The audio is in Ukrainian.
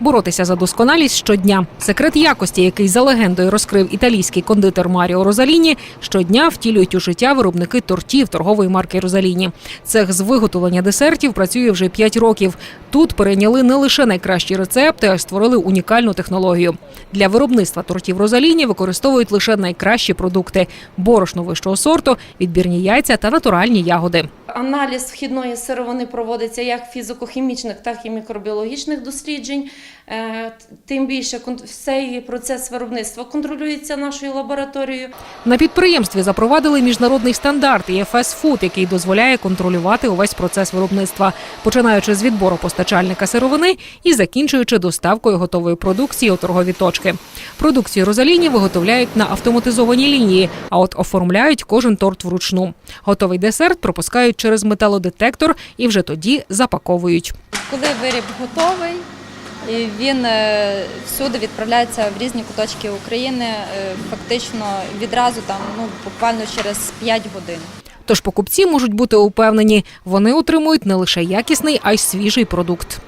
боротися за досконалість щодня. Секрет якості, який за легендою розкрив італійський кондитер Маріо Розаліні, щодня втілюють у життя виробники тортів торгової марки Розаліні. Цех з виготовлення десертів працює вже 5 років. Тут перейняли не лише найкращі рецепти, а й створили унікальну технологію. Для виробництва тортів Розаліні використовують лише найкращі продукти: борошно вищого сорту, відбірні яйця та натуральні ягоди. Аналіз вхідної сировини проводиться як фізико-хімічних, так і мікробіологічних досліджень. Е, Тим більше цей процес виробництва контролюється нашою лабораторією. На підприємстві запровадили міжнародний стандарт ЄФС Фуд, який дозволяє контролювати увесь процес виробництва, починаючи з відбору постачальника сировини і закінчуючи доставкою готової продукції у торгові точки. Продукцію Розаліні виготовляють на автоматизованій лінії, а от оформляють кожен торт вручну. Готовий десерт пропускають через металодетектор і вже тоді запаковують. Коли виріб готовий, і він е, всюди відправляється в різні куточки України, е, фактично відразу там ну буквально через 5 годин. Тож покупці можуть бути упевнені, вони отримують не лише якісний, а й свіжий продукт.